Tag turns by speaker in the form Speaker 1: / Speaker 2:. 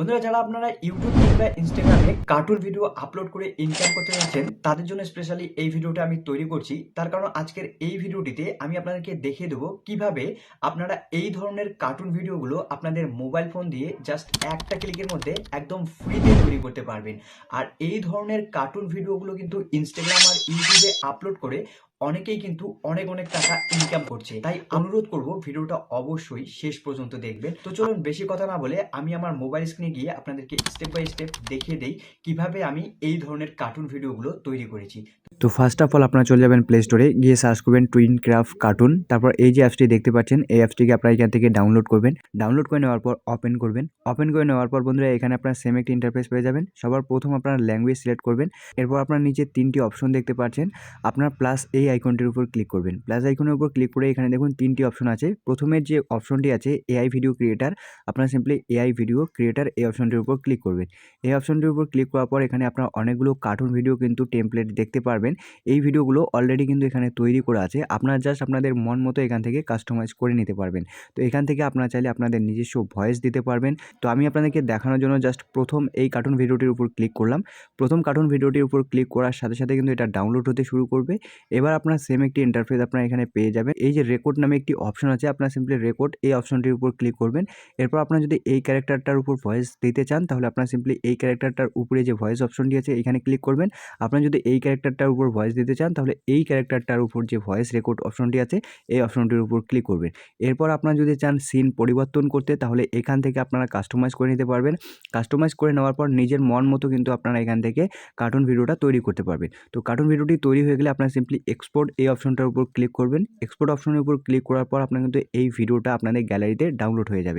Speaker 1: বন্ধুরা, যারা আপনারা ইউটিউব কিংবা ইনস্টাগ্রামে কার্টুন ভিডিও আপলোড করে ইনকাম করতে যাচ্ছেন, তাদের জন্য স্পেশালি এই ভিডিওটা আমি তৈরি করছি। তার কারণ আজকের এই ভিডিওটিতে আমি আপনাদেরকে দেখিয়ে দেবো কীভাবে আপনারা এই ধরনের কার্টুন ভিডিওগুলো আপনাদের মোবাইল ফোন দিয়ে জাস্ট একটা ক্লিকের মধ্যে একদম ফ্রিতে তৈরি করতে পারবেন। আর এই ধরনের কার্টুন ভিডিওগুলো কিন্তু ইনস্টাগ্রাম আর ইউটিউবে আপলোড করে অনেকেই কিন্তু অনেক অনেক টাকা ইনকাম করছে। তাই অনুরোধ করব ভিডিওটা অবশ্যই শেষ পর্যন্ত দেখবেন। তো চলুন বেশি কথা না বলে আমি আমার মোবাইল স্ক্রিনে গিয়ে আপনাদেরকে স্টেপ বাই স্টেপ দেখিয়ে দেই কীভাবে আমি এই ধরনের কার্টুন ভিডিওগুলো তৈরি করেছি।
Speaker 2: তো ফার্স্ট অফ অল আপনারা চলে যাবেন প্লে স্টোরে গিয়ে সার্চ করবেন টুইন ক্রাফট কার্টুন তারপর এই যে অ্যাপসটি দেখতে পাচ্ছেন, এই অ্যাপসটিকে আপনারা এখান থেকে ডাউনলোড করবেন। ডাউনলোড করে নেওয়ার পর ওপেন করবেন। ওপেন করে নেওয়ার পর বন্ধুরা এখানে আপনারা সেম একটি ইন্টারফেস পেয়ে যাবেন। সবার প্রথম আপনারা ল্যাঙ্গুয়েজ সিলেক্ট করবেন। এরপর আপনার নিচে তিনটি অপশন দেখতে পাচ্ছেন। আপনার প্লাস এই আইকনটির উপর ক্লিক করবেন। প্লাস আইকনের উপর ক্লিক করে এখানে দেখুন তিনটি অপশন আছে। প্রথমের যে অপশনটি আছে এআই ভিডিও ক্রিয়েটার আপনারা সিম্পলি এআই ভিডিও ক্রিয়েটার এই অপশনটির উপর ক্লিক করবেন। এই অপশনটির উপর ক্লিক করার পর এখানে আপনারা অনেকগুলো কার্টুন ভিডিও কিন্তু টেমপ্লেট দেখতে পারবেন। এই ভিডিওগুলো অলরেডি কিন্তু এখানে তৈরি করা আছে। আপনারা জাস্ট আপনাদের মন মতো এখান থেকে কাস্টমাইজ করে নিতে পারবেন। তো এখান থেকে আপনারা চাইলে আপনাদের নিজস্ব ভয়েস দিতে পারবেন। তো আমি আপনাদেরকে দেখানোর জন্য জাস্ট প্রথম এই কার্টুন ভিডিওটির উপর ক্লিক করলাম। প্রথম কার্টুন ভিডিওটির উপর ক্লিক করার সাথে সাথে কিন্তু এটা ডাউনলোড হতে শুরু করবে। এবার আপনার সেম একটি ইন্টারফেস আপনারা এখানে পেয়ে যাবেন। এই যে রেকর্ড নামে একটি অপশন আছে, আপনারা সিম্পলি রেকর্ড এই অপশনটির উপর ক্লিক করবেন। এরপর আপনারা যদি এই ক্যারেক্টারটার উপর ভয়েস দিতে চান, তাহলে আপনারা সিম্পলি এই ক্যারেক্টারটার উপরে যে ভয়েস অপশনটি আছে, এখানে ক্লিক করবেন। আপনারা যদি এই ক্যারেক্টারটার উপর ভয়েস দিতে চান, তাহলে এই ক্যারেক্টারটার উপর যে ভয়েস রেকর্ড অপশনটি আছে, এই অপশনটির উপর ক্লিক করবেন। এরপর আপনারা যদি চান সিন পরিবর্তন করতে, তাহলে এখান থেকে আপনারা কাস্টমাইজ করে নিতে পারবেন। কাস্টমাইজ করে নেওয়ার পর নিজের মন মতো কিন্তু আপনারা এখান থেকে কার্টুন ভিডিওটা তৈরি করতে পারবেন। তো কার্টুন ভিডিওটি তৈরি হয়ে গেলে আপনারা সিম্পলি এক্সপোর্ট এই অপশনটার উপর ক্লিক করবেন। এক্সপোর্ট অপশনের উপর ক্লিক করার পর আপনার কিন্তু এই ভিডিওটা আপনাদের গ্যালারিতে ডাউনলোড হয়ে যাবে।